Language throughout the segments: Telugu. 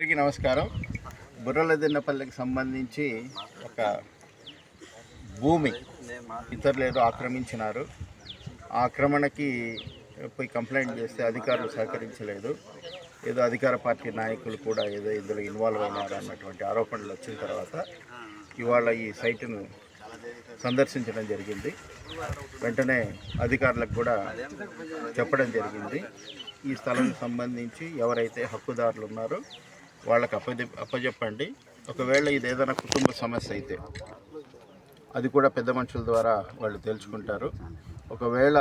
అందరికీ నమస్కారం. బుర్రలదిన్నపల్లికి సంబంధించి ఒక భూమి ఇతరులేదో ఆక్రమించినారు. ఆ ఆక్రమణకి పోయి కంప్లైంట్ చేస్తే అధికారులు సహకరించలేదు. ఏదో అధికార పార్టీ నాయకులు కూడా ఏదో ఇందులో ఇన్వాల్వ్ అయినారు అన్నటువంటి ఆరోపణలు వచ్చిన తర్వాత ఇవాళ ఈ సైటును సందర్శించడం జరిగింది. వెంటనే అధికారులకు కూడా చెప్పడం జరిగింది. ఈ స్థలం సంబంధించి ఎవరైతే హక్కుదారులు ఉన్నారో వాళ్ళకి అప్పజె అప్పజెప్పండి. ఒకవేళ ఇది ఏదైనా కుటుంబ సమస్య అయితే అది కూడా పెద్ద మనుషుల ద్వారా వాళ్ళు తెలుసుకుంటారు. ఒకవేళ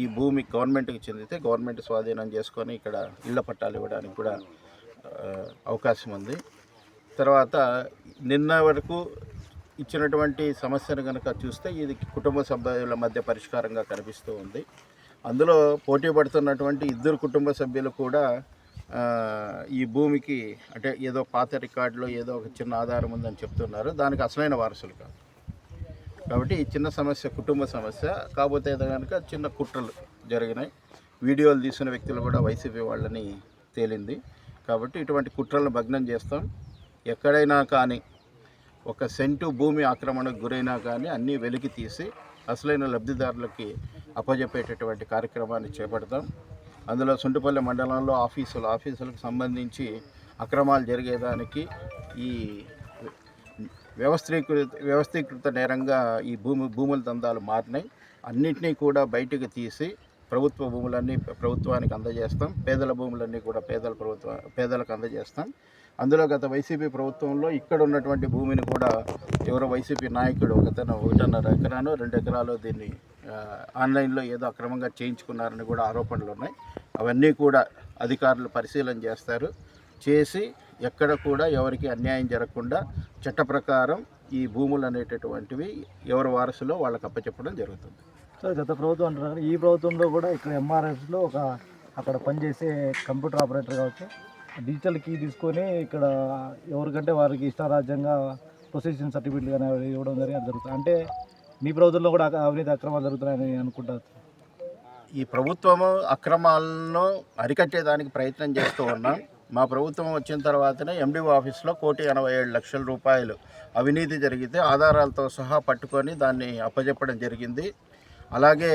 ఈ భూమి గవర్నమెంట్కి చెందితే గవర్నమెంట్ స్వాధీనం చేసుకొని ఇక్కడ ఇళ్ళ పట్టాలు ఇవ్వడానికి కూడా అవకాశం ఉంది. తర్వాత నిన్న వరకు ఇచ్చినటువంటి సమస్యను కనుక చూస్తే ఇది కుటుంబ సభ్యుల మధ్య పరిష్కారంగా కనిపిస్తూ ఉంది. అందులో పోటీ పడుతున్నటువంటి ఇద్దరు కుటుంబ సభ్యులు కూడా ఈ భూమికి అంటే ఏదో పాత రికార్డులో ఏదో ఒక చిన్న ఆధారం ఉందని చెప్తున్నారు. దానికి అసలైన వారసులు కాదు. కాబట్టి ఈ చిన్న సమస్య కుటుంబ సమస్య కాకపోతే కనుక చిన్న కుట్రలు జరిగినాయి. వీడియోలు తీసిన వ్యక్తులు కూడా వైసీపీ వాళ్ళని తేలింది. కాబట్టి ఇటువంటి కుట్రలను భగ్నం చేస్తాం. ఎక్కడైనా కానీ ఒక సెంటు భూమి ఆక్రమణకు గురైనా కానీ అన్నీ వెలికి తీసి అసలైన లబ్ధిదారులకి అప్పజెప్పేటటువంటి కార్యక్రమాన్ని చేపడతాం. అందులో సుంటుపల్లి మండలంలో ఆఫీసులు ఆఫీసులకు సంబంధించి అక్రమాలు జరిగేదానికి ఈ వ్యవస్థీకృత వ్యవస్థీకృత నేరంగా ఈ భూమి భూముల దందాలు మారినాయి. అన్నింటినీ కూడా బయటకు తీసి ప్రభుత్వ భూములన్నీ ప్రభుత్వానికి అందజేస్తాం. పేదల భూములన్నీ కూడా పేదల ప్రభుత్వ పేదలకు అందజేస్తాం. అందులో గత వైసీపీ ప్రభుత్వంలో ఇక్కడ ఉన్నటువంటి భూమిని కూడా ఎవరో వైసీపీ నాయకుడు ఒకతను ఒకటిన్నర ఎకరాను రెండు ఎకరాలు దీన్ని ఆన్లైన్లో ఏదో అక్రమంగా చేయించుకున్నారని కూడా ఆరోపణలు ఉన్నాయి. అవన్నీ కూడా అధికారులు పరిశీలన చేస్తారు. చేసి ఎక్కడ కూడా ఎవరికి అన్యాయం జరగకుండా చట్ట ప్రకారం ఈ భూములు అనేటటువంటివి ఎవరి వారసులో వాళ్ళకి అప్పచెప్పడం జరుగుతుంది. సార్ గత ప్రభుత్వం అంటున్నారు ఈ ప్రభుత్వంలో కూడా ఇక్కడ ఎంఆర్ఎస్లో ఒక అక్కడ పనిచేసే కంప్యూటర్ ఆపరేటర్ కావచ్చు డిజిటల్ కీ తీసుకొని ఇక్కడ ఎవరికంటే వారికి ఇష్టారాజ్యంగా పొజిషన్ సర్టిఫికెట్లు కానీ ఇవ్వడం జరిగింది. జరుగుతుంది అంటే మీ ప్రభుత్వంలో కూడా అవినీతి అక్రమాలు జరుగుతున్నాయని అనుకుంటారు ఈ ప్రభుత్వము అక్రమాలను అరికట్టేదానికి ప్రయత్నం చేస్తూ ఉన్నాం. మా ప్రభుత్వం వచ్చిన తర్వాతనే ఎండిఓ ఆఫీస్లో కోటి ఎనభై ఏడు లక్షల రూపాయలు అవినీతి జరిగితే ఆధారాలతో సహా పట్టుకొని దాన్ని అప్పజెప్పడం జరిగింది. అలాగే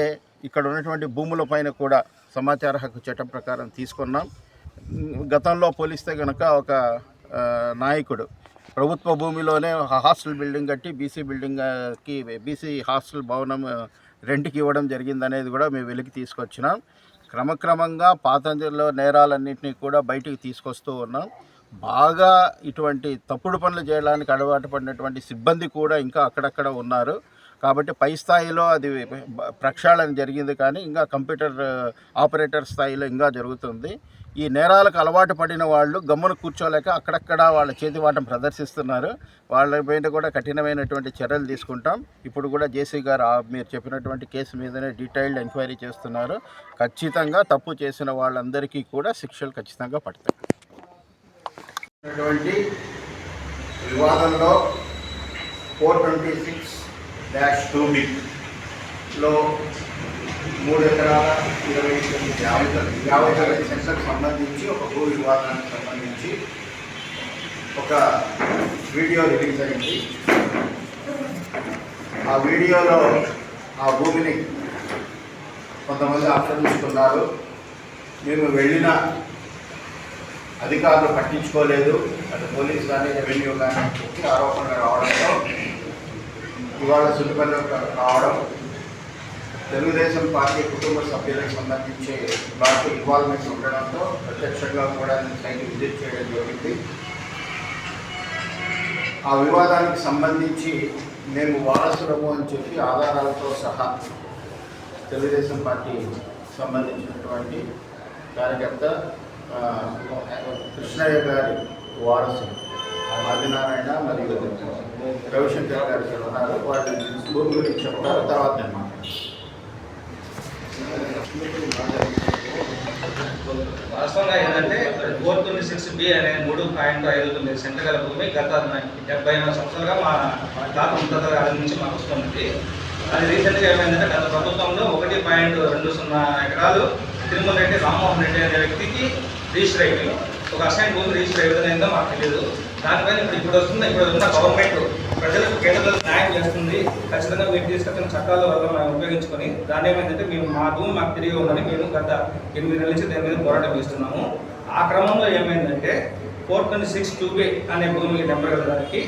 ఇక్కడ ఉన్నటువంటి భూముల పైన కూడా సమాచార హక్కు చట్టం ప్రకారం తీసుకున్నాం. గతంలో పోలిస్తే కనుక ఒక నాయకుడు ప్రభుత్వ భూమిలోనే హాస్టల్ బిల్డింగ్ కట్టి బీసీ బిల్డింగ్కి బీసీ హాస్టల్ భవనం రెంట్కి ఇవ్వడం జరిగిందనేది కూడా మేము వెలికి తీసుకొచ్చినాం. క్రమక్రమంగా పాతంజలిలో నేరాలన్నింటినీ కూడా బయటికి తీసుకొస్తూ ఉన్నాం. బాగా ఇటువంటి తప్పుడు పనులు చేయడానికి అలవాటు పడినటువంటి సిబ్బంది కూడా ఇంకా అక్కడక్కడ ఉన్నారు. కాబట్టి పై స్థాయిలో అది ప్రక్షాళన జరిగింది కానీ ఇంకా కంప్యూటర్ ఆపరేటర్ స్థాయిలో ఇంకా జరుగుతుంది. ఈ నేరాలకు అలవాటు పడిన వాళ్ళు గమ్మున కూర్చోలేక అక్కడక్కడ వాళ్ళ చేతివాటం ప్రదర్శిస్తున్నారు. వాళ్ళ పైన కూడా కఠినమైనటువంటి చర్యలు తీసుకుంటాం. ఇప్పుడు కూడా జేసీ గారు మీరు చెప్పినటువంటి కేసు మీదనే డీటెయిల్డ్ ఎంక్వైరీ చేస్తున్నారు. ఖచ్చితంగా తప్పు చేసిన వాళ్ళందరికీ కూడా శిక్షలు ఖచ్చితంగా పడతాయి. వివాదంలో four twenty six dash two below మూడు ఎకరాల ఇరవై తొమ్మిది యాభై యాభై తొమ్మిది సెంట్లకు సంబంధించి ఒక భూ వివాదానికి సంబంధించి ఒక వీడియో రిలీజ్ అయింది. ఆ వీడియోలో ఆ భూమిని కొంతమంది ఆక్రమిస్తున్నారు. మేము వెళ్ళిన అధికారులు పట్టించుకోలేదు. అటు పోలీస్ కానీ రెవెన్యూ కానీ చెప్పి ఆరోపణలు రావడంతో ఇవాళ సులుపల్లి రావడం తెలుగుదేశం పార్టీ కుటుంబ సభ్యులకు సంబంధించి వాటి ఇన్వాల్వ్మెంట్ ఉండడంతో ప్రత్యక్షంగా కూడా నేను సైట్ విజిట్ చేయడం జరిగింది. ఆ వివాదానికి సంబంధించి మేము వారసులము అని చెప్పి ఆధారాలతో సహా తెలుగుదేశం పార్టీ సంబంధించినటువంటి కార్యకర్త కృష్ణయ్య గారి వారసులు. ఆదినారాయణ మరియు రవిశంకర్ గారు ఇక్కడ ఉన్నారు వాళ్ళు గురించి చెప్తారు. తర్వాత నేను వాస్తవంగా ఏంటంటే ఫోర్ తొమ్మిది సిక్స్ బి అనే మూడు పాయింట్ ఐదు తొమ్మిది సెంటర్ గల భూమి గత డెబ్బై ఎనిమిది సంవత్సరాలుగా మా తాత ముత్తాత గారి నుంచి మాకు వస్తుంది. అది రీసెంట్గా ఏమైందంటే గత ప్రభుత్వంలో ఒకటి పాయింట్ రెండు సున్నా ఎకరాలు తిరుమల రెడ్డి రామ్మోహన్ రెడ్డి అనే వ్యక్తికి రిజిస్టర్ అయిపోయింది. ఒక అసైన్ భూమి రిజిస్టర్ ఏ విధంగా అయిందో మాకు తెలియదు దానిపైన ఇప్పుడు ఇప్పుడు వస్తుంది ఇప్పుడు ఉన్న గవర్నమెంట్ ప్రజలకు కేంద్రంలో న్యాయం చేస్తుంది. ఖచ్చితంగా మీరు తీసుకొచ్చిన చట్టాల వల్ల మేము ఉపయోగించుకొని దాని ఏమైందంటే మేము మా భూమి మాకు తిరిగి ఉందని మేము గత ఎనిమిది నెలల నుంచి దాని మీద పోరాటం చేస్తున్నాము. ఆ క్రమంలో ఏమైందంటే four twenty six two B అనే భూమి నెంబర్ గల దానికి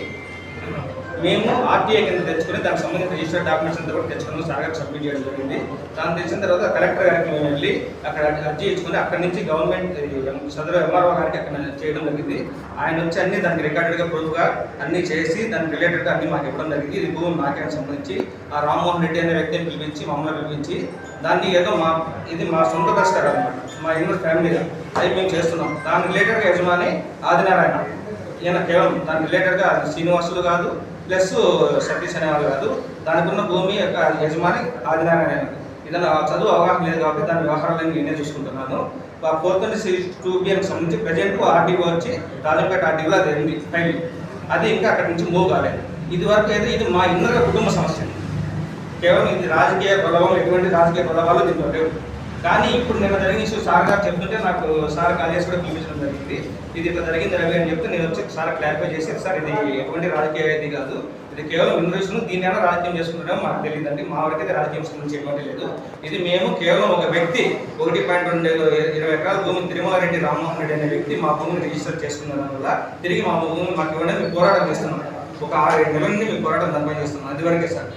మేము ఆర్టీఐ కింద తెచ్చుకొని దానికి సంబంధించిన రిజిస్టర్ డాక్యుమెంట్స్ అంతా కూడా తెచ్చుకున్నాము సార్ గారికి సబ్మిట్ చేయడం జరిగింది. దాన్ని తెచ్చిన తర్వాత కలెక్టర్ గారికి మేము వెళ్ళి అక్కడ అర్జీ ఇచ్చుకొని అక్కడి నుంచి గవర్నమెంట్ సదరు ఎంఆర్ఓ గారికి అక్కడ చేయడం జరిగింది. ఆయన వచ్చి అన్ని దానికి రికార్డెడ్గా ప్రూఫ్గా అన్ని చేసి దానికి రిలేటెడ్గా అన్ని మాకు ఇవ్వడం జరిగింది. ఇది భూమి మాకే సంబంధించి. ఆ రామ్మోహన్ రెడ్డి అనే వ్యక్తిని పిలిపించి మమ్మల్ని పిలిపించి దాన్ని ఏదో మా ఇది మా సొంత కష్టం అనమాట మా ఇన్వెస్ట్ ఫ్యామిలీగా. అది మేము చేస్తున్నాం. దాని రిలేటెడ్గా యజమాని ఆదినారాయణ. ఈయన కేవలం దాని రిలేటెడ్గా శ్రీనివాసులు కాదు ప్లస్ సతీష్ అనేవాడు కాదు. దానికి ఉన్న భూమి యొక్క యజమాని ఆదినారాయణ ఏదైనా చదువు అవగాహన లేదు కాబట్టి దాని వ్యవహారాలను నేనే చూసుకుంటున్నాను. ఫోర్త్ టూ బిఎంకి సంబంధించి ప్రజెంట్ ఆర్టీఓ వచ్చి రాజంపేట ఆర్డీఓ అది ఉంది ఫైల్ అది ఇంకా అక్కడి నుంచి మూవ్ కాలేదు. ఇది వరకు అయితే ఇది మా ఇన్నర కుటుంబ సమస్య. కేవలం ఇది రాజకీయ ప్రభావం ఎటువంటి రాజకీయ ప్రభావాలు దీంట్లో లేవు. కానీ ఇప్పుడు నిన్న జరిగిన ఇష్యూ సార్ గారు చెప్తుంటే నాకు సార్ కాల్ చేసి కూడా పిలిపించడం జరిగింది. ఇది ఇట్లా జరిగింది రవి అని చెప్తే నేను వచ్చి సార్ క్లారిఫై చేసి సార్ ఇది ఎటువంటి రాజకీయ ఇది కాదు. ఇది కేవలం ఇన్వెస్ట్ను దీని అయినా రాజకీయం చేసుకుంటాం మాకు తెలియదండి. మా వరకు అయితే రాజకీయం సంబంధించి ఎటువంటి లేదు. ఇది మేము కేవలం ఒక వ్యక్తి ఒకటి పాయింట్ రెండు ఇరవై ఎకరాల భూమి తిరుమలారెడ్డి రామ్మోహన్ రెడ్డి అనే వ్యక్తి మా భూమిని రిజిస్టర్ చేసుకున్న వల్ల తిరిగి మా భూమిని మాకు ఇవ్వడానికి మేము పోరాటం చేస్తున్నాం. ఒక ఆరు ఏడు నెలల నుండి మేము పోరాటం దానిపై చేస్తున్నాం. అది వరకే సార్.